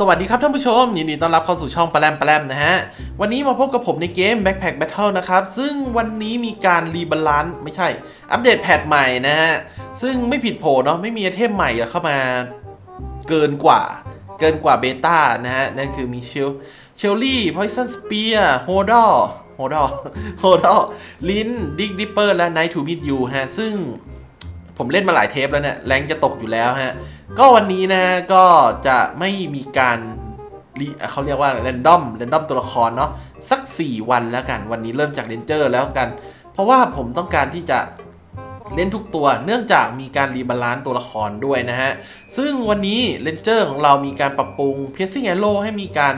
สวัสดีครับท่านผู้ชม ยินดีต้อนรับเข้าสู่ช่องปลาแรมปลาแรมนะฮะ วันนี้มาพบกับผมในเกม Backpack Battle นะครับ ซึ่งวันนี้มีการรีบาลานซ์ไม่ใช่ อัปเดตแพทใหม่นะฮะ ซึ่งไม่ผิดโผเนาะไม่มีไอเทมใหม่เข้ามาเกินกว่า เกินกว่าเบต้านะฮะ นั่นคือมีเชลเชลลี่พอยซันสเปียร์โฮดอโฮดอโฮดอลินดิกดิปเปอร์และไนท์ทูมิดยูฮะ ซึ่งผมเล่นมาหลายเทปแล้วเนี่ยแรงจะตกอยู่แล้วฮะ ก็วันนี้นะก็จะไม่มีการเขาเรียกว่าแรนดอมแรนดอมตัวละครเนาะสัก 4 วันแล้วกัน วันนี้เริ่มจากเรนเจอร์แล้วกัน เพราะว่าผมต้องการที่จะเล่นทุกตัวเนื่องจากมีการรีบาลานซ์ตัวละครด้วยนะฮะ ซึ่งวันนี้เรนเจอร์ของเรามีการปรับปรุงเพีย c ิ n g ง r โ w ให้มีการ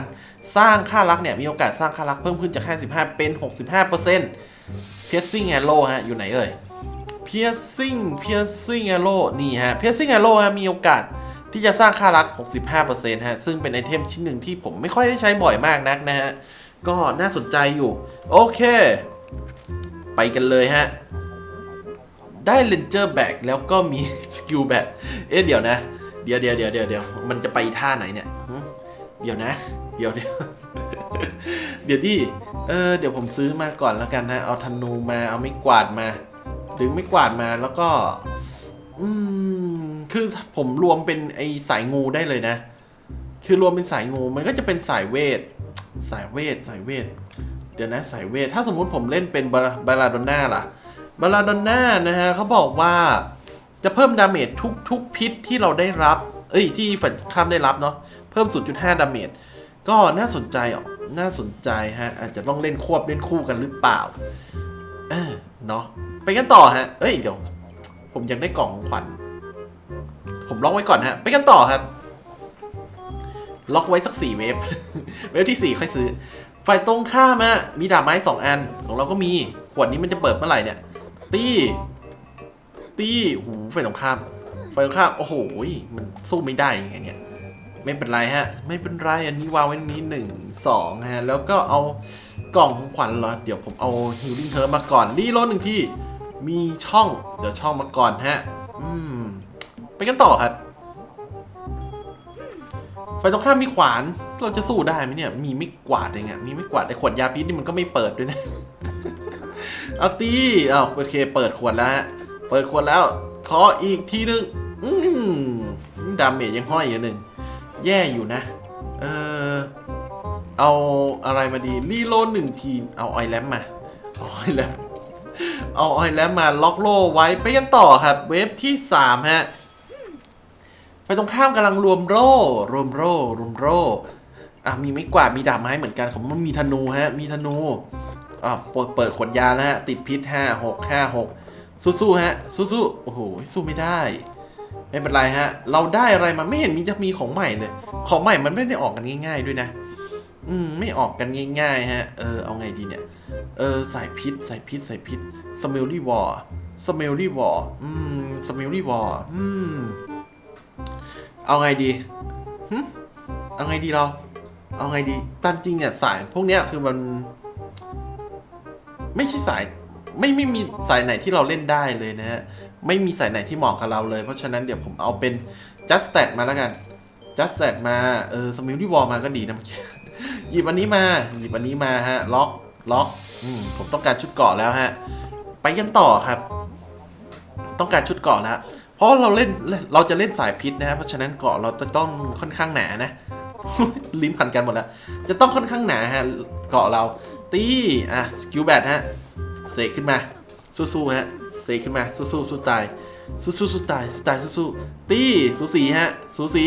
สร้างค่ารักเนี่ย มีโอกาสสร้างค่ารักเพิ่มขึ้นจาก 55 เป็น 65%เพีย c ิ n g ง r โ w ฮะ อยู่ไหนเอ่ย piercing piercing arrow นี่ฮะ piercing arrow ฮะมีโอกาสที่จะสร้างค่ารัก 65%ฮะ ซึ่งเป็นไอเทมชิ้นหนึ่งที่ผมไม่ค่อยได้ใช้บ่อยมากนักนะฮะ ก็น่าสนใจอยู่ โอเค ไปกันเลยฮะ ได้ ranger back แล้วก็มี skill back เอ๊ะเดี๋ยวนะ เดี๋ยวเดี๋ยวเดี๋ยวเดี๋ยวเดี๋ยวมันจะไปท่าไหนเนี่ย เดี๋ยวนะ เดี๋ยวเดี๋ยวเดี๋ยวดิ เออ เดี๋ยวผมซื้อมาก่อนแล้วกันนะ เอาธนูมา เอาไม้กวาดมา หรือไม่กวาดมาแล้วก็ อืม คือผมรวมเป็นไอสายงูได้เลยนะ คือรวมเป็นสายงูมันก็จะเป็นสายเวท สายเวท สายเวท เดี๋ยวนะสายเวท ถ้าสมมุติผมเล่นเป็นบาบาลาดอนน่าล่ะ บาลาดอนน่านะฮะเขาบอกว่าจะเพิ่มดาเมจทุกทุกพิษที่เราได้รับ เอ้ย ที่ฝันข้ามได้รับเนาะ เพิ่ม 0.5 ดาเมจ ก็น่าสนใจอะน่าสนใจฮะ อาจจะต้องเล่นควบเล่นคู่กันหรือเปล่า เออเนาะไปกันต่อฮะเอ้ยเดี๋ยว ผมยังได้กล่องของขวัญผมล็อกไว้ก่อนฮะ ไปกันต่อครับ ล็อกไว้สักสี่เวฟเวฟที่สี่ค่อยซื้อฝ่ายตรงข้ามอะมีดาบไม้สองอัน ของเราก็มีขวดนี้มันจะเปิดเมื่อไหร่เนี่ย ตีตีหูฝ่ายตรงข้ามฝ่ายตรงข้ามโอ้โหมันสู้ไม่ได้อยังไงเนี่ย ไม่เป็นไรฮะ ไม่เป็นไรอันนี้วางไว้ตรงนี้หนึ่งสองฮะ แล้วก็เอากล่องของขวัญเหรอ เดี๋ยวผมเอาฮิลลิ่งเทอร์มาก่อนรีโหลดหนึ่งที่มีช่อง เดี๋ยวช่องมาก่อนฮะ อืม ไปกันต่อครับไฟตรงข้ามมีขวาน เราจะสู้ได้ไหมเนี่ย มีไม่กวาดเองอะมีไม่กวาดแต่ขวดยาพิษนี่มันก็ไม่เปิดด้วยนะ เอาตีเอาโอเค เปิดขวดแล้วฮะ เปิดขวดแล้ว ขออีกทีนึง อืมดาเมจยังห้อยอยู่หนึ่ง แย่อยู่นะ เออเอาอะไรมาดีรีโลหนึ่งทีเอาออยแลมมาออยแลมเอาออยแลมมาล็อกโลไว้ไปกันต่อครับ เวฟที่สามฮะไปตรงข้ามกำลังรวมโร่รวมโร่รวมโร่อะมีไม่กวาดมีดาบไม้เหมือนกันผมมันมีธนูฮะ มีธนูอะเปิดเปิดขวดยาแล้วฮะ ติดพิษห้าหกห้าหกสู้ๆฮะ สู้ๆโอ้โหสู้ไม่ได้ ไม่เป็นไรฮะ เราได้อะไรมาไม่เห็นมีจะมีของใหม่เลย ของใหม่มันไม่ได้ออกกันง่าย ๆ ด้วยนะ อืม ไม่ออกกันง่าย ๆ ฮะ เออ เอาไงดีเนี่ย เออ สายพิษ สายพิษ สายพิษสเมลลี่วอร์สเมลลี่วอร์อืมสเมลลี่วอร์อืม เอาไงดีหึเอาไงดีเรา เอาไงดีตามจริงเนี่ยสายพวกเนี้ยคือมัน ไม่ใช่สาย ไม่ไม่มีสายไหนที่เราเล่นได้เลยนะฮะ ไม่มีสายไหนที่เหมาะกับเราเลย เพราะฉะนั้นเดี๋ยวผมเอาเป็น just stat มาแล้วกัน just stat มา เออสมิลลี่วอลมาก็ดีนะเมื่อกี้หยิบอันนี้มา หยิบอันนี้มาฮะ ล็อก ล็อก อืม ผมต้องการชุดเกาะแล้วฮะ ไปกันต่อครับ ต้องการชุดเกาะแล้ว เพราะเราเล่น เราจะเล่นสายพิษนะฮะ เพราะฉะนั้นเกาะเราจะต้องค่อนข้างหนานะ ลิ้นพันกันหมดแล้ว จะต้องค่อนข้างหนาฮะ เกาะเรา ตี อะ สกิลแบทฮะ เสกขึ้นมา สู้ๆฮะ สกขึ้นมา สู้ๆสู้ตาย สู้ๆสู้ตายสู้ตายสู้ๆตีสูสีฮะ สูสี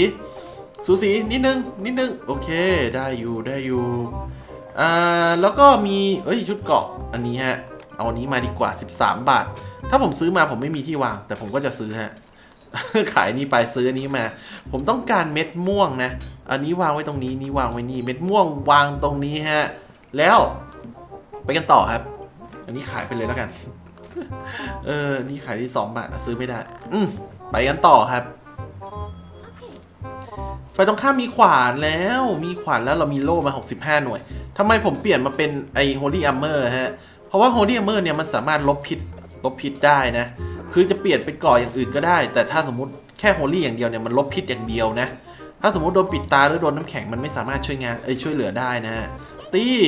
สูสีนิดนึง นิดนึง โอเค ได้อยู่ ได้อยู่ อ่า แล้วก็มี เอ้ย ชุดเกราะ อันนี้ฮะ เอาอันนี้มาดีกว่า 13 บาท ถ้าผมซื้อมาผมไม่มีที่วาง แต่ผมก็จะซื้อฮะ ขายนี่ไปซื้อนนี้มา ผมต้องการเม็ดม่วงนะ อันนี้วางไว้ตรงนี้ นี่วางไว้นี่ เม็ดม่วงวางตรงนี้ฮะ แล้วไปกันต่อครับ อันนี้ขายไปเลยแล้วกัน เออ นี่ขายที่สองบาทอะซื้อไม่ได้ อืมไปกันต่อครับไฟตรงข้ามมีขวานแล้ว มีขวานแล้วเรามีโล่มา 65 หน่วยทำไมผมเปลี่ยนมาเป็นไอ Holy Armor ฮะ เพราะว่า Holy Armor เนี่ยมันสามารถลบพิษลบพิษได้นะ คือจะเปลี่ยนเป็นก่ออย่างอื่นก็ได้ แต่ถ้าสมมติแค่ Holy อย่างเดียวเนี่ยมันลบพิษอย่างเดียวนะ ถ้าสมมติโดนปิดตาหรือโดนน้ำแข็งมันไม่สามารถช่วยงานเอ้ยช่วยเหลือได้นะฮะตี้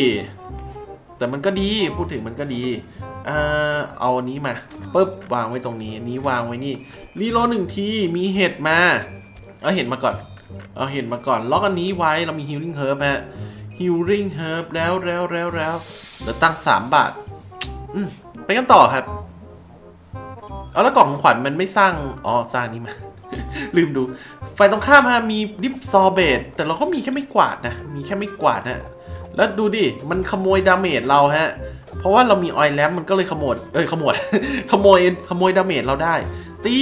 แต่มันก็ดี พูดถึงมันก็ดีเอ่อเอาอันนี้มาปุ๊บวางไว้ตรงนี้ อันนี้วางไว้นี่รีโหลหนึ่งทีมีเห็ดมาเอาเห็ดมาก่อนเอาเห็ดมาก่อนล็อกอันนี้ไว้เรามี healing herb ฮะ healing herb แล้วแล้วแล้วแล้วเหลือตั้ง3บาทอืมไปกันต่อครับเอาแล้วกล่องของขวัญมันไม่สร้างอ๋อสร้างนี่มา ลืมดูไฟตรงข้ามฮะมีดิฟซอเบตแต่เราก็มีแค่ไม่กวาดนะ มีแค่ไม่กวาดฮะ แล้วดูดิ มันขโมยดาเมจเราฮะ เพราะว่าเรามีออยแลมมันก็เลยขโมยเอ้ยขโมยขโมยขโมยดาเมจเราได้ ตี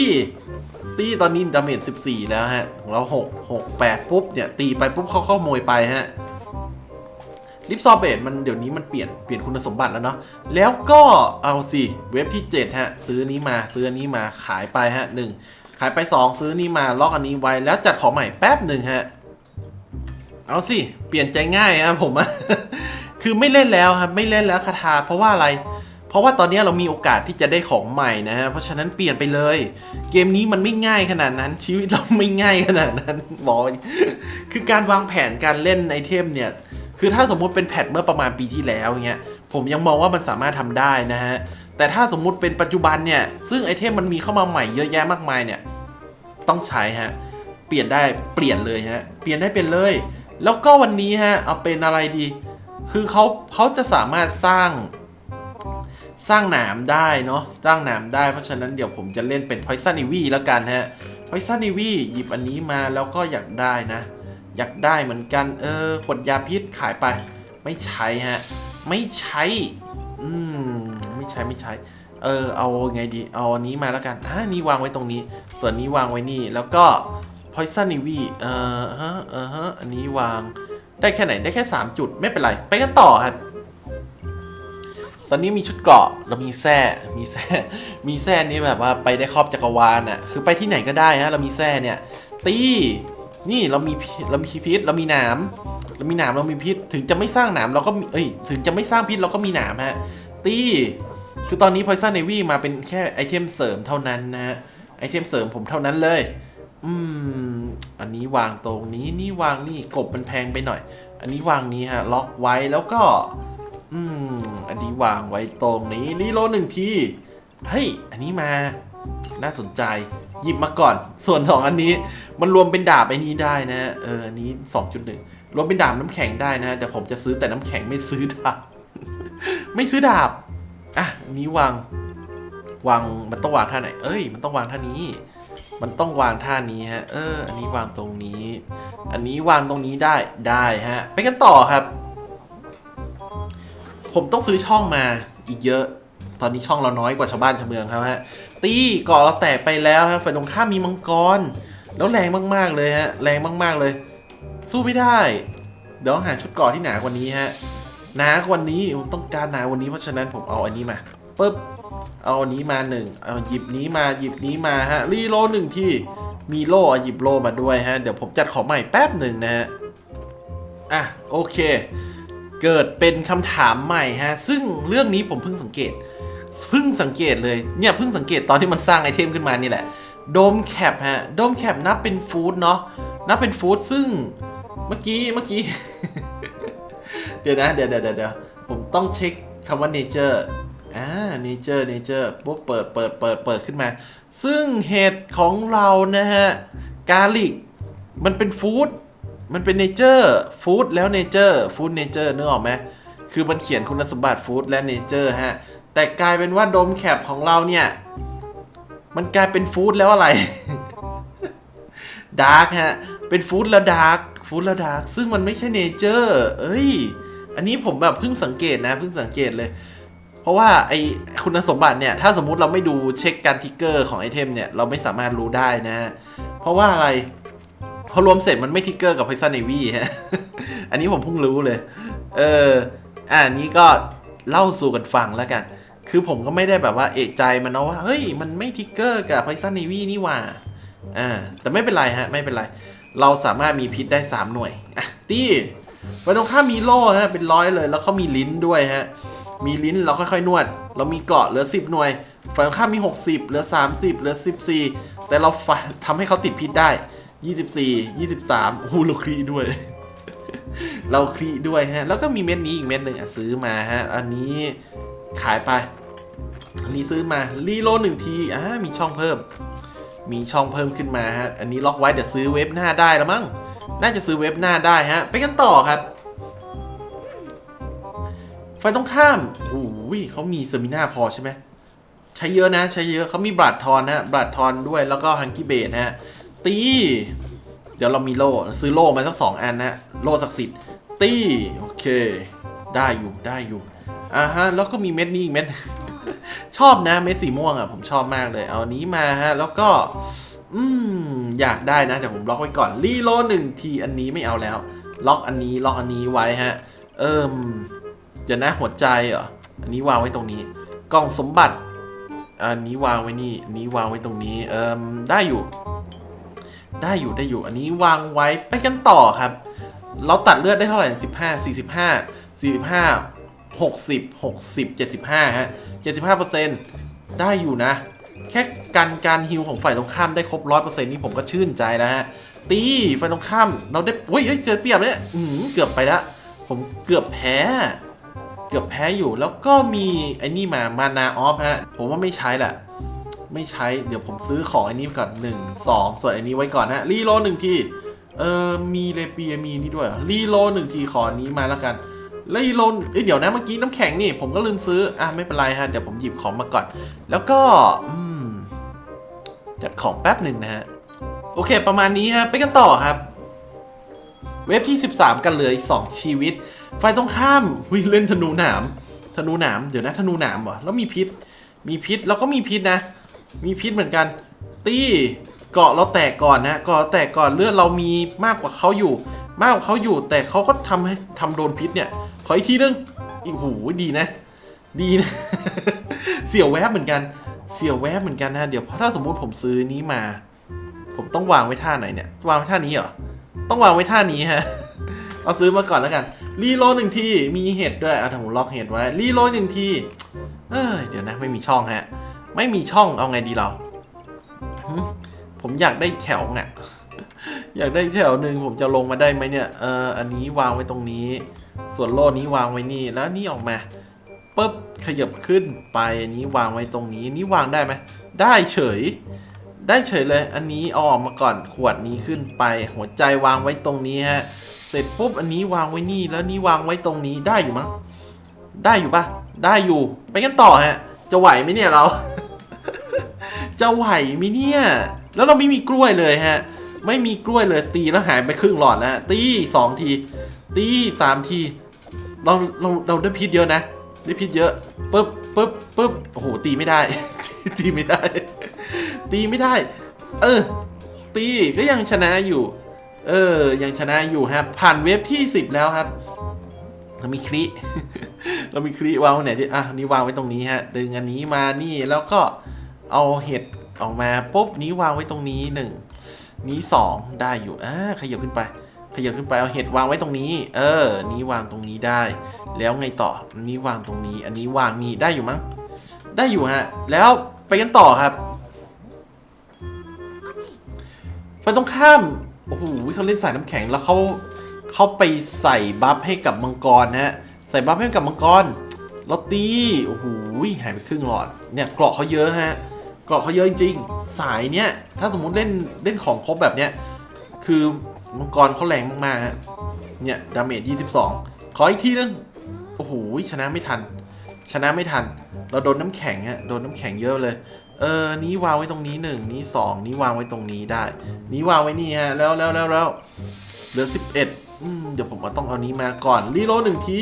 ตีตอนนี้ดาเมจ14 แล้วฮะของเรา6 6 8 ปุ๊บเนี่ย ตีไปปุ๊บเขาขโมยไปฮะลิปซอเบตมันเดี๋ยวนี้มันเปลี่ยนเปลี่ยนคุณสมบัติแล้วเนาะแล้วก็เอาสิเว็บที่ 7 ฮะ ซื้อนี้มาซื้อนี้มาขายไปฮะหนึ่งขายไป 2 ซื้อนี้มาล็อกอันนี้ไว้แล้วจัดของใหม่แป๊บหนึ่งฮะ เอาสิ เปลี่ยนใจง่ายครับผมอะคือไม่เล่นแล้วครับ ไม่เล่นแล้วคาถาเพราะว่าอะไร เพราะว่าตอนนี้เรามีโอกาสที่จะได้ของใหม่นะฮะ เพราะฉะนั้นเปลี่ยนไปเลย เกมนี้มันไม่ง่ายขนาดนั้น ชีวิตเราไม่ง่ายขนาดนั้นบอกคือการวางแผนการเล่นไอเทมเนี่ย คือถ้าสมมุติเป็นแพทเมื่อประมาณปีที่แล้วเงี้ย ผมยังมองว่ามันสามารถทำได้นะฮะ แต่ถ้าสมมุติเป็นปัจจุบันเนี่ย ซึ่งไอเทมมันมีเข้ามาใหม่เยอะแยะมากมายเนี่ย ต้องใช้ฮะ เปลี่ยนได้เปลี่ยนเลยฮะ เปลี่ยนได้เป็นเลย แล้วก็วันนี้ฮะเอาเป็นอะไรดี คือเขาเขาจะสามารถสร้างสร้างหนามได้เนาะสร้างหนามได้เพราะฉะนั้นเดี๋ยวผมจะเล่นเป็น Poison Ivy แล้วกันฮะ Poison Ivy หยิบอันนี้มาแล้วก็อยากได้นะ อยากได้เหมือนกัน เออขวดยาพิษขายไป ไม่ใช้ฮะ ไม่ใช้ อืม ไม่ใช้ไม่ใช้ เออ เอาไงดี เอาอันนี้มาแล้วกันอ่านี่วางไว้ตรงนี้ ส่วนนี้วางไว้นี่ แล้วก็ Poison Ivy เออฮะเออฮะ อันนี้วาง ได้แค่ไหน ได้แค่ 3 จุด ไม่เป็นไร ไปกันต่อครับ ตอนนี้มีชุดเกราะ เรามีแส้มีแส้มีแส้นี้แบบว่าไปได้ครอบจักรวาลอะ คือไปที่ไหนก็ได้ฮะ เรามีแส้เนี่ย ตี นี่เรามีเรามีพิษ เรามีหนาม เรามีหนามเรามีพิษ ถึงจะไม่สร้างหนามเราก็มีเอ้ย ถึงจะไม่สร้างพิษเราก็มีหนามฮะ ตี คือตอนนี้ Poison Navy มาเป็นแค่ไอเทมเสริมเท่านั้นนะฮะ ไอเทมเสริมผมเท่านั้นเลย อืม อันนี้วางตรงนี้นี่วางนี่กบมันแพงไปหน่อย อันนี้วางนี้ฮะ ล็อกไว้แล้วก็ อืม อันนี้วางไว้ตรงนี้รีโลหนึ่งทีเฮ้ยอันนี้มา น่าสนใจ หยิบมาก่อน ส่วนของอันนี้มันรวมเป็นดาบไอ้นี้ได้นะเอออันนี้2.1รวมเป็นดาบน้ำแข็งได้นะแต่ผมจะซื้อแต่น้ำแข็งไม่ซื้อดาบ ไม่ซื้อดาบอะอนนี้วางวางมันต้องวางท่าไหน เอ้ย มันต้องวางท่านี้ มันต้องวางท่านี้ฮะ เออ อันนี้วางตรงนี้ อันนี้วางตรงนี้ได้ ได้ฮะ ไปกันต่อครับ ผมต้องซื้อช่องมาอีกเยอะ ตอนนี้ช่องเราน้อยกว่าชาวบ้านชาวเมืองครับฮะ ตีกาะเราแตกไปแล้วฮะ ฝ่ายตรงข้ามมีมังกร แล้วแรงมากๆเลยฮะ แรงมากๆเลย สู้ไม่ได้ เดี๋ยวหาชุดกาะที่หนากว่านี้ฮะ หนากว่านี้ ผมต้องการหนากว่านี้ เพราะฉะนั้นผมเอาอันนี้มา ปึ๊บ เอาอันนี้มาหนึ่งเอาหยิบนี้มาหยิบนี้มาฮะรีโลหนึ่งที่มีโล่เอาหยิบโล่มาด้วยฮะ เดี๋ยวผมจัดของใหม่แป๊บหนึ่งนะฮะ อะโอเค เกิดเป็นคำถามใหม่ฮะ ซึ่งเรื่องนี้ผมเพิ่งสังเกต เพิ่งสังเกตเลย เนี่ยเพิ่งสังเกตตอนที่มันสร้างไอเทมขึ้นมานี่แหละ โดมแคปฮะ โดมแคปนับเป็นฟู้ดเนาะ นับเป็นฟู้ดซึ่งเมื่อกี้เมื่อกี้ เดี๋ยวนะ เดี๋ยวเดี๋ยวเดี๋ยวผมต้องเช็คคำว่า nature อ่า nature nature ปุ๊บเปิดเปิดเปิดเปิดขึ้นมา ซึ่งเห็ดของเรานะฮะกาลิกมันเป็นฟู้ดมันเป็นเนเจอร์ฟู้ดแล้วเนเจอร์ฟู้ดเนเจอร์นึกออกไหมคือมันเขียนคุณสมบัติฟู้ดและเนเจอร์ฮะ แต่กลายเป็นว่าโดมแคปของเราเนี่ย มันกลายเป็นฟู้ดแล้วอะไรดาร์กฮะ เป็นฟู้ดแล้วดาร์กฟู้ดแล้วดาร์กซึ่งมันไม่ใช่เนเจอร์ เอ้ย อันนี้ผมแบบเพิ่งสังเกตนะ เพิ่งสังเกตเลย เพราะว่าไอคุณสมบัติเนี่ย ถ้าสมมุติเราไม่ดูเช็คการทิกเกอร์ของไอเทมเนี่ย เราไม่สามารถรู้ได้นะ เพราะว่าอะไรพอรวมเสร็จมันไม่ทิกเกอร์กับ Poison Navy ฮะ อันนี้ผมเพิ่งรู้เลย เออ อ่านี้ก็เล่าสู่กันฟังแล้วกัน คือผมก็ไม่ได้แบบว่าเอะใจมันเนาะว่า เฮ้ย มันไม่ทิกเกอร์กับ Poison Navy นี่หว่า อ่า แต่ไม่เป็นไรฮะ ไม่เป็นไร เราสามารถมีพิษได้ 3 หน่วย อะ ตี้ไว้ตรงข้ามมีโล่ฮะ เป็นร้อยเลย แล้วเขามีลิ้นด้วยฮะ มีลิ้นเราค่อยๆนวด เรามีเกราะเหลือ 10 หน่วยฝั่งข้ามมี 60 เหลือ 30 เหลือ 14 แต่เราฟาทำให้เขาติดพิษได้ยี่สิบสี่ยี่สิบสามโอ้โหเราครีด้วย เราครีด้วยฮะ แล้วก็มีเม็ดนี้อีกเม็ดหนึ่งอะซื้อมาฮะ อันนี้ขายไปอันนี้ซื้อมารีโลหนึ่งทีอ่ามีช่องเพิ่ม มีช่องเพิ่มขึ้นมาฮะ อันนี้ล็อกไว้เดี๋ยวซื้อเว็บหน้าได้แล้วมั้ง น่าจะซื้อเว็บหน้าได้ฮะ ไปกันต่อครับ ไฟตรงข้ามโอ้ยเขามีเซอร์มิน่าพอใช่ไหมใช้เยอะนะ ใช้เยอะเขามีบลัดทอนนะบลัดทอนด้วยแล้วก็ฮังกี้เบดนะฮะ ตี เดี๋ยวเรามีโล่ซื้อโล่มาสักสองอันนะ โล่ศักดิ์สิทธิ์ตีโอเค ได้อยู่ได้อยู่อ่าฮะแล้วก็มีเม็ดนี้อีกเม็ดชอบนะเม็ดสีม่วงอะผมชอบมากเลย เอานี้มาฮะ แล้วก็ อืมอยากได้นะเดี๋ยวผมล็อกไว้ก่อนรีโลหนึ่งทีอันนี้ไม่เอาแล้ว ล็อกอันนี้ล็อกอันนี้ไว้ฮะ เอิ่ม เดี๋ยวนะหัวใจเหรอ อันนี้วางไว้ตรงนี้ กล่องสมบัติ อันนี้วางไว้นี่นนี้วางไว้ตรงนี้ เอิมได้อยู่ ได้อยู่ได้อยู่ อันนี้วางไว้ไปกันต่อครับ เราตัดเลือดได้เท่าไหร่สิบห้าสี่สิบห้าสี่สิบห้าหกสิบหกสิบเจ็ดสิบห้าฮะเจ็ดสิบห้าเปอร์เซ็นต์ได้อยู่นะ แค่การการฮิวของฝ่ายตรงข้ามได้ครบร้อยเปอร์เซ็นต์นี่ผมก็ชื่นใจแล้วฮะตีฝ่ายตรงข้ามเราได้โอ้ยเฮ้เสียเปรียบเนี่ยอืมเกือบไปแล้วผมเกือบแพ้ เกือบแพ้อยู่ แล้วก็มีไอ้นี่มามานาออฟฮะ ผมว่าไม่ใช้แหละ ไม่ใช้ เดี๋ยวผมซื้อของไอ้นี้ก่อนหนึ่งสองส่วนไอ้นี้ไว้ก่อนนะรีโหลหนึ่งที เออมีเลเปียมีนี่ด้วย รีโหลหนึ่งทีขอนี้มาแล้วกันรีโหลดเอ้ยเดี๋ยวนะเมื่อกี้น้ำแข็งนี่ ผมก็ลืมซื้อ อะไม่เป็นไรฮะ เดี๋ยวผมหยิบของมาก่อน แล้วก็อืมจัดของแป๊บหนึ่งนะฮะ โอเค ประมาณนี้ฮะ ไปกันต่อครับ เว็บที่ 13 กันเหลย2ชีวิต ฝ่ายตรงข้ามวิเล่นธนูหนาม ธนูหนาม เดี๋ยวนะธนูหนามเหรอ แล้วมีพิษ มีพิษ แล้วก็มีพิษนะ มีพิษเหมือนกัน ตีเกาะเราแตกก่อนนะ เกาะแตกก่อนเลือดเรามีมากกว่าเขาอยู่ มากกว่าเขาอยู่ แต่เขาก็ทำให้ทำโดนพิษเนี่ย ขออีกทีนึงอีกหูดีนะ ดีนะ เสียวแวบเหมือนกัน เสียวแวบเหมือนกันนะ เดี๋ยวถ้าสมมุติผมซื้อนี้มา ผมต้องวางไว้ท่าไหนเนี่ย วางไว้ท่านี้เหรอ ต้องวางไว้ท่านี้ฮะ เอาซื้อมาก่อนแล้วกันรีโหลดหนึ่งทีมีเห็ดด้วยอะถ้าผมล็อกเห็ดไว้รีโหลดหนึ่งทีเอ้ยเดี๋ยวนะไม่มีช่องฮะ ไม่มีช่องเอาไงดีเราผมอยากได้แถวอะอยากได้แถวหนึ่งผมจะลงมาได้ไหมเนี่ยเอออันนี้วางไว้ตรงนี้ ส่วนโล่นี้วางไว้นี่แล้วนี่ออกมาปุ๊บขยับขึ้นไปอันนี้วางไว้ตรงนี้นี้วางได้ไหมได้เฉย ได้เฉยเลย อันนี้อออกมาก่อนขวดนี้ขึ้นไป หัวใจวางไว้ตรงนี้ฮะ เสร็จปุ๊บอันนี้วางไว้นี่แล้วนี้วางไว้ตรงนี้ได้อยู่มั้งได้อยู่ปะได้อยู่ ไปกันต่อฮะ จะไหวไหมเนี่ยเรา จะไหวไหมเนี่ย แล้วเราไม่มีกล้วยเลยฮะ ไม่มีกล้วยเลยตีแล้วหายไปครึ่งหลอดแล้วตีสองที ตีสามที เราเราเราได้พิษเยอะนะ ได้พิษเยอะปุ๊บปุ๊บปุ๊บโอ้โหตีไม่ได้ ตีไม่ได้ ตีไม่ได้ เออ ตีก็ยังชนะอยู่ เออ ยังชนะอยู่ครับ ผ่านเว็บที่สิบแล้วครับ เรามีคลิเรามีคลิวางไว้ไหนดิอะนี่วางไว้ตรงนี้ฮะ ดึงอันนี้มานี่แล้วก็เอาเห็ดออกมาปุ๊บนี้วางไว้ตรงนี้หนึ่งนี้สองได้อยู่อ่าขยับขึ้นไป ขยับขึ้นไปเอาเห็ดวางไว้ตรงนี้ เออ นี้วางตรงนี้ได้ แล้วไงต่ออันนี้วางตรงนี้ อันนี้วางนี่ได้อยู่มั้งได้อยู่ฮะ แล้วไปกันต่อครับไปตรงข้าม โอ้โหเขาเล่นสายน้ำแข็งแล้วเขาเขาไปใส่บัฟให้กับมังกรนะฮะ ใส่บัฟให้กับมังกรล้วตีโอ้โหหายไปครึ่งหลอด เนี่ยเกราะเขาเยอะฮะ เกราะเขาเยอะจริงๆ สายเนี้ย ถ้าสมมุติเล่นเล่นของครบแบบเนี้ย คือมังกรเขาแรงมากๆฮะ เนี่ยดาเมจ22 ขออีกทีนึง โอ้โหชนะไม่ทัน ชนะไม่ทัน เราโดนน้ำแข็งอะโดนน้ำแข็งเยอะเลย เออ นี้วางไว้ตรงนี้หนึ่งนี้สองนี้วางไว้ตรงนี้ได้ นี้วางไว้นี่ฮะ แล้วแล้วแล้วแล้วเหลือสิบเอ็ดอืมเดี๋ยวผมต้องเอานี้มาก่อนรีโหลหนึ่งที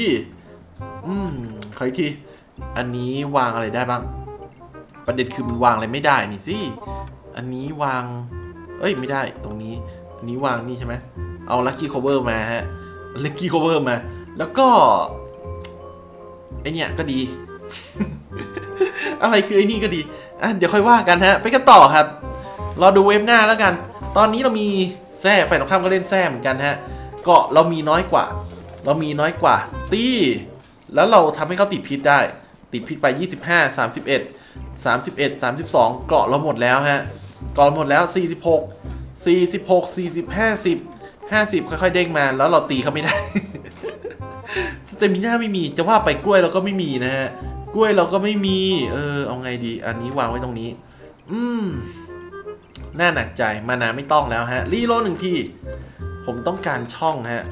อืมขออีกที อันนี้วางอะไรได้บ้าง ประเด็นคือมันวางอะไรไม่ได้นี่สิ อันนี้วาง เอ้ยไม่ได้ตรงนี้ อันนี้วางนี่ใช่ไหมเอาลั c กี้ cover มาฮะลัคกี้ cover มา แล้วก็ไอเนี่ยก็ดี อะไรคือไอ้นี่ก็ดีอะเดี๋ยวค่อยว่ากันฮะ ไปกันต่อครับ รอดูเว็บหน้าแล้วกัน ตอนนี้เรามีแซ่ฝ่ายตรงข้ามก็เล่นแซ่เหมือนกันฮะ เกาะเรามีน้อยกว่า เรามีน้อยกว่า ตีแล้วเราทำให้เขาติดพิษได้ ติดพิษไป 25 31 31 32 เกาะเราหมดแล้วฮะ เกาะเราหมดแล้ว 46สี่สิบหกสี่สิบห้าสิบห้าสิบค่อยๆเด้งมา แล้วเราตีเขาไม่ได้ สเตมิน่าไม่มี จะว่าไปกล้วยเราก็ไม่มีนะฮะ กล้วยเราก็ไม่มี เออ เอาไงดี อันนี้วางไว้ตรงนี้ อืม น่าหนักใจ มานาไม่ต้องแล้วฮะ รีโหลหนึ่งที ผมต้องการช่องฮะ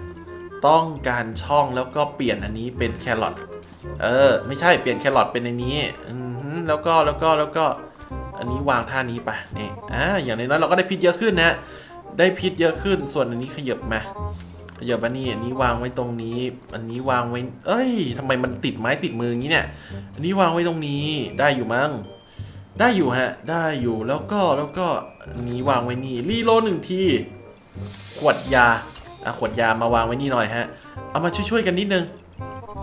ต้องการช่องแล้วก็เปลี่ยนอันนี้เป็นแครอท เออ ไม่ใช่ เปลี่ยนแครอทเป็นในนี้ อือหือแล้วก็ แล้วก็ แล้วก็ อันนี้วางท่านี้ไปนี่อ่าอย่างน้อยๆเราก็ได้พิษเยอะขึ้นนะ ได้พิษเยอะขึ้น ส่วนอันนี้ขยับมา ขยับอันนี้อันนี้วางไว้ตรงนี้ อันนี้วางไว้ เอ้ยทำไมมันติดไม้ติดมืออย่างนี้เนี่ย อันนี้วางไว้ตรงนี้ได้อยู่มั้ง ได้อยู่ฮะ ได้อยู่แล้วก็แล้วก็อันนี้วางไว้นี่รีโลหนึ่งที ขวดยาอะขวดยามาวางไว้นี่หน่อยฮะ เอามาช่วยๆกันนิดนึง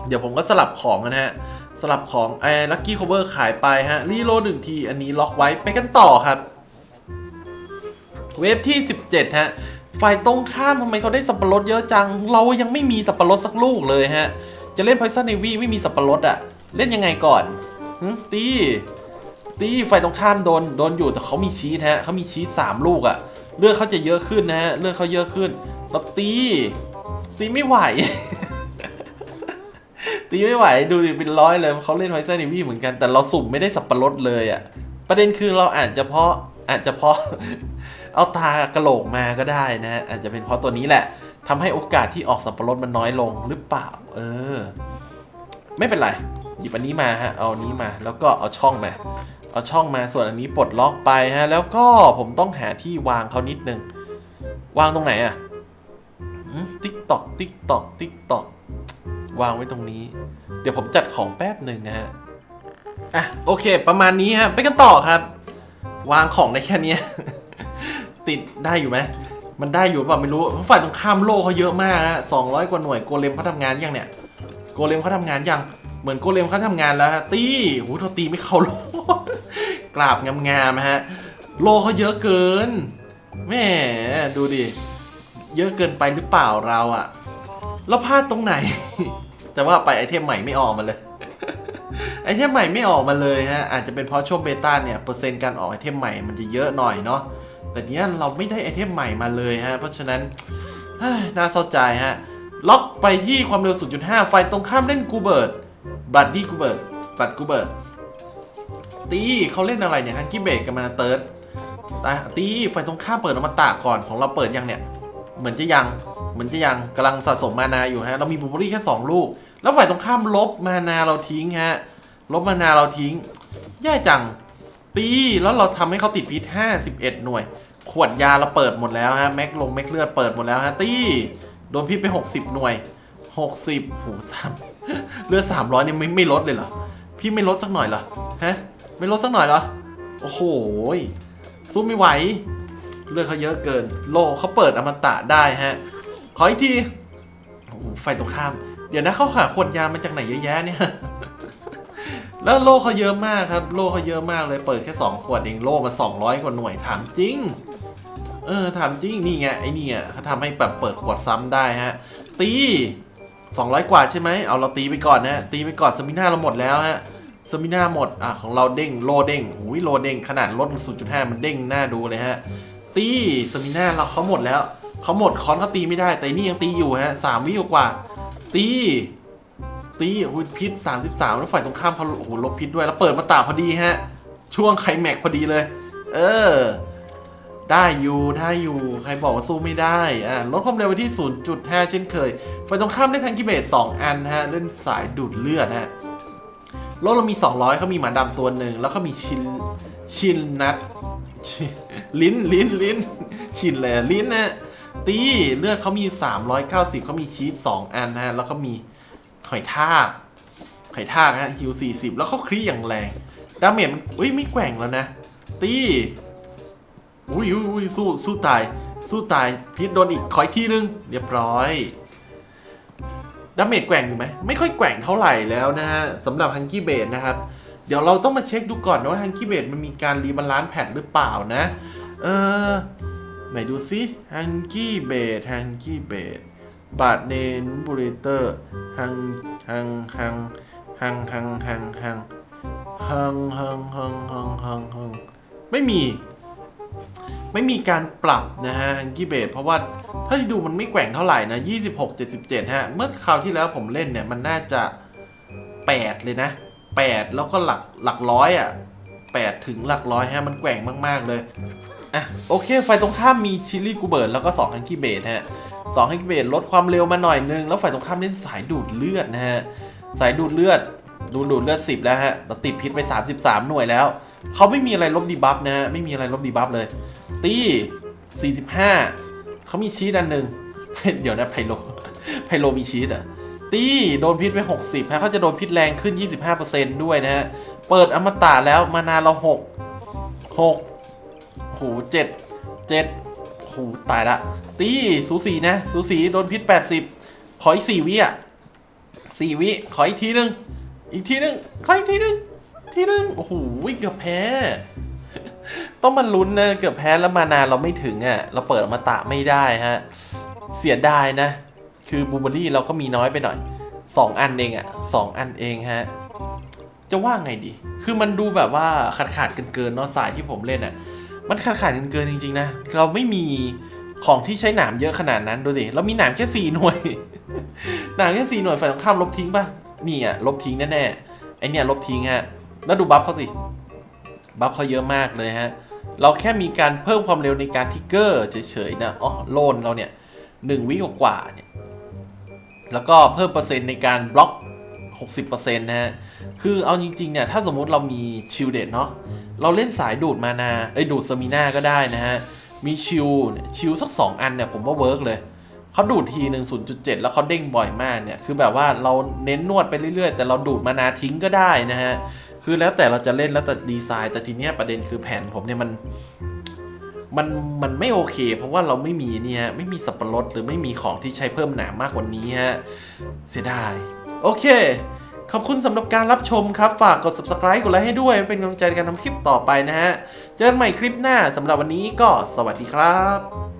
เดี๋ยวผมก็สลับของกันฮะ สลับของไอ้ลัคกี้คเวอร์ขายไปฮะรีโลหนึ่งที อันนี้ล็อกไว้ไปกันต่อครับ เวฟที่ 17 ฮะ ฝ่ายตรงข้ามทำไมเขาได้สับปะรดเยอะจัง เรายังไม่มีสับปะรดสักลูกเลยฮะ จะเล่น Poison Navy ไม่มีสับปะรดอะเล่นยังไงก่อนตี ตีฝ่ายตรงข้ามโดนโดนอยู่แต่เขามีชีสฮะเขามีชีสสามลูกอะเลือดเขาจะเยอะขึ้นนะฮะเลือดเขาเยอะขึ้นเราตี ตีไม่ไหว ตีไม่ไหวดูดิเป็นร้อยเลยเขาเล่น Poison Navy เหมือนกันแต่เราสุ่มไม่ได้สับปะรดเลยอะประเด็นคือเราอาจจะเพราะอาจจะเพราะ เอาตากระโหลกมาก็ได้นะ อาจจะเป็นเพราะตัวนี้แหละทำให้โอกาสที่ออกสับปะรดมันน้อยลงหรือเปล่า เออ ไม่เป็นไร หยิบอันนี้มาฮะ เอานี้มา แล้วก็เอาช่องมา เอาช่องมา ส่วนอันนี้ปลดล็อกไปฮะ แล้วก็ผมต้องหาที่วางเขานิดนึง วางตรงไหนอะติ๊กตอก ติ๊กตอก ติ๊กตอก วางไว้ตรงนี้ เดี๋ยวผมจัดของแป๊บหนึ่งนะฮะ อะ โอเค ประมาณนี้ฮะ ไปกันต่อครับ วางของได้แค่นี้ ติดได้อยู่ไหมมันได้อยู่เปล่าไม่รู้เพราะฝ่ายตรงข้ามโลกเขาเยอะมากฮะสองร้อยกว่าหน่วยโกเลมเขาทำงานยังเนี่ยโกเลมเขาทำงานยังเหมือนโกเลมเขาทำงานแล้วฮะตีหูเขาตีไม่เข้าโลกราบงามๆฮะโลเขาเยอะเกินแม่ดูดิเยอะเกินไปหรือเปล่าเราอะแล้วพลาดตรงไหน แต่ว่าไปไอเทมใหม่ไม่ออกมาเลยไอเทมใหม่ไม่ออกมาเลยฮะอาจจะเป็นเพราะช่วงเบต้าเนี่ยเปอร์เซ็นต์การออกไอเทมใหม่มันจะเยอะหน่อยเนาะ แต่เนี้ยเราไม่ได้ไอเทมใหม่มาเลยฮะ เพราะฉะนั้นน่าเศร้าใจฮะ ล็อกไปที่ความเร็ว 0.5 ไฟตรงข้ามเล่นกูเบิร์ดบัดดี้กูเบิร์ดบัดกูเบิร์ดตีเขาเล่นอะไรเนี่ยฮังกี้เบรกกับมาเติร์ดตาตีไฟตรงข้ามเปิดอมาตะก่อนของเราเปิดยังเนี่ย เหมือนจะยังเหมือนจะยังกำลังสะสมมานาอยู่ฮะ เรามีบูเบอรี่แค่ 2 ลูก แล้วฝ่ายตรงข้ามลบมานาเราทิ้งฮะ ลบมานาเราทิ้งแย่จัง ตีแล้วเราทำให้เขาติดพิษ51 หน่วย ขวดยาเราเปิดหมดแล้วฮะแม็กลงแม็กเลือดเปิดหมดแล้วฮะตี้โดนพิษไป 60 หน่วย 60โหสามเลือด300นี่ไม่ไม่ลดเลยเหรอพี่ไม่ลดสักหน่อยเหรอฮะไม่ลดสักหน่อยเหรอโอ้โหสู้ไม่ไหว เลือดเขาเยอะเกิน โลเขาเปิดอมตะได้ฮะ ขออีกทีโอ้ไฟตรงข้าม เดี๋ยวนะเขาหาขวดยามาจากไหนเยอะแยะเนี่ยแล้วโลเขาเยอะมากครับ โลเขาเยอะมากเลยเปิดแค่ 2 ขวดเองโลมา 200 กว่าหน่วยถามจริง เออถามจริงนี่ไงไอ้นี่อะเขาทำให้แบบเปิดขวดซ้ำได้ฮะ ตี 200 กว่าใช่ไหมเอาเราตีไปก่อนนะตีไปก่อนสมิน่าเราหมดแล้วฮะสมิน่าหมดอะของเราเด้งโลเด้งหุยโลเด้งขนาดลด0.5 มันเด้งหน้าดูเลยฮะ ตีสมิน่าเราเขาหมดแล้วเขาหมดคอนเขาตีไม่ได้ แต่นี่ยังตีอยู่ฮะสามวิกว่า ตี ตีโอ้ยพิษ 33 แล้วฝ่ายตรงข้ามเขาโอ้โหลบพิษด้วยแล้วเปิดมาตาพอดีฮะ ช่วงไคลแม็กพอดีเลย เออ ได้อยู่ได้อยู่ใครบอกว่าสู้ไม่ได้อะลดความเร็วไปที่ 0.5 เช่นเคยฝ่ายตรงข้ามเล่นทังกิเบต2อันฮะเล่นสายดูดเลือดฮะรถเรามี 200เขามีหมาดำตัวหนึ่งแล้วเขามีชินชินนัทลิ้นลิ้นลิ้นชินเลยลิ้นนะตีเลือดเขามี 390เขามีชีส2อันนะฮะแล้วก็มีหอยทากหอยทากฮะฮิว40 แล้วเขาคลีอย่างแรงดาเมจมันอุ้ยไม่แกว่งแล้วนะตี อุ้ยอุ้ยสู้สู้ตาย สู้ตายพิษโดนอีกขออีกทีนึง เรียบร้อยดาเมจแกว่งอยู่ไหมไม่ค่อยแกว่งเท่าไหร่แล้วนะฮะสำหรับฮังกี้เบดนะครับ เดี๋ยวเราต้องมาเช็คดูก่อนนะว่าฮังกี้เบดมันมีการรีบาลานซ์แพทหรือเปล่านะ เออไหนดูซิฮังกี้เบดฮังกี้เบดบาทเนนบูเรเตอร์ฮังฮังฮังฮังฮังฮังฮังฮังฮังฮังฮังฮังฮังไม่มี ไม่มีการปรับนะฮะฮังกี้เบดเพราะว่าถ้าที่ดูมันไม่แกว่งเท่าไหร่นะ26 77ฮะ เมื่อคราวที่แล้วผมเล่นเนี่ย มันน่าจะ 8 เลยนะ 8 แล้วก็หลักหลักร้อยอะ 8 ถึงหลักร้อยฮะ มันแกว่งมาก ๆ เลย อะ โอเค ไฟตรงข้ามมีชิลลี่กูเบิร์ดแล้วก็2ฮังกี้เบดฮะ2ฮังกี้เบดลดความเร็วมาหน่อยนึง แล้วไฟตรงข้ามเล่นสายดูดเลือดนะฮะ สายดูดเลือด ดูดูดเลือด 10 แล้วฮะ เราติดพิษไป 33 หน่วยแล้ว เขาไม่มีอะไรลบดีบัฟนะฮะไม่มีอะไรลบดีบัฟเลย ตี 45 เขามีชีสอันหนึ่งเดี๋ยวนะไพโลไพโลมีชีสอะ ตีโดนพิษไป 60ฮะเขาจะโดนพิษแรงขึ้น 25%ด้วยนะฮะ เปิดอมตะแล้วมานาเรา 6 6โห7 7โหตายละ ตีสูสีนะ สูสีโดนพิษ 80 ขออีก4วิอะ4วิ ขออีกทีหนึง อีกทีหนึง ขออีกทีหนึง ทีหนึงโอ้โหเกือบแพ้ ต้องมาลุ้นนะเกือบแพ้แล้วมานานเราไม่ถึงอะ เราเปิดอมตะไม่ได้ฮะ เสียดายนะ คือบูมเบอรี่เราก็มีน้อยไปหน่อยสองอันเองอะสองอันเองฮะ จะว่าไงดี คือมันดูแบบว่าขาดขาดๆเกินเนาะสายที่ผมเล่นอะ มันขาดขาดๆเกินจริงๆนะเราไม่มีของที่ใช้หนามเยอะขนาดนั้นดูดิเรามีหนามแค่สี่หน่วย หนามแค่สี่หน่วยฝ่ายตรงข้ามลบทิ้งป่ะนี่อะลบทิ้งแน่ๆไอเนี่ยลบทิ้งฮะ แล้วดูบัฟเขาสิ บัฟเขาเยอะมากเลยฮะ เราแค่มีการเพิ่มความเร็วในการทิกเกอร์เฉยๆนะ อ๋อ โลนเราเนี่ยหนึ่งวิกว่าเนี่ย แล้วก็เพิ่มเปอร์เซ็นต์ในการบล็อก 60%นะฮะ คือเอาจริงๆเนี่ย ถ้าสมมติเรามีชิลเด็ดเนาะ เราเล่นสายดูดมานา เอ้ยดูดสมิน่าก็ได้นะฮะ มีชิลชิลสัก 2 อันเนี่ยผมว่าเวิร์กเลยเขาดูดทีหนึ่ง0.7 แล้วเขาเด้งบ่อยมากเนี่ย คือแบบว่าเราเน้นนวดไปเรื่อยๆ แต่เราดูดมานาทิ้งก็ได้นะฮะ คือแล้วแต่เราจะเล่นแล้วแต่ดีไซน์ แต่ทีเนี้ยประเด็นคือแผนผมเนี่ยมัน มันมันไม่โอเค เพราะว่าเราไม่มีเนี่ยไม่มีสับปะรดหรือไม่มีของที่ใช้เพิ่มหนามมากกว่านี้ฮะเสียดาย โอเค ขอบคุณสำหรับการรับชมครับ ฝากกด subscribe กดไลค์ให้ด้วย เป็นกำลังใจในการทำคลิปต่อไปนะฮะ เจอกันใหม่คลิปหน้าสำหรับวันนี้ก็สวัสดีครับ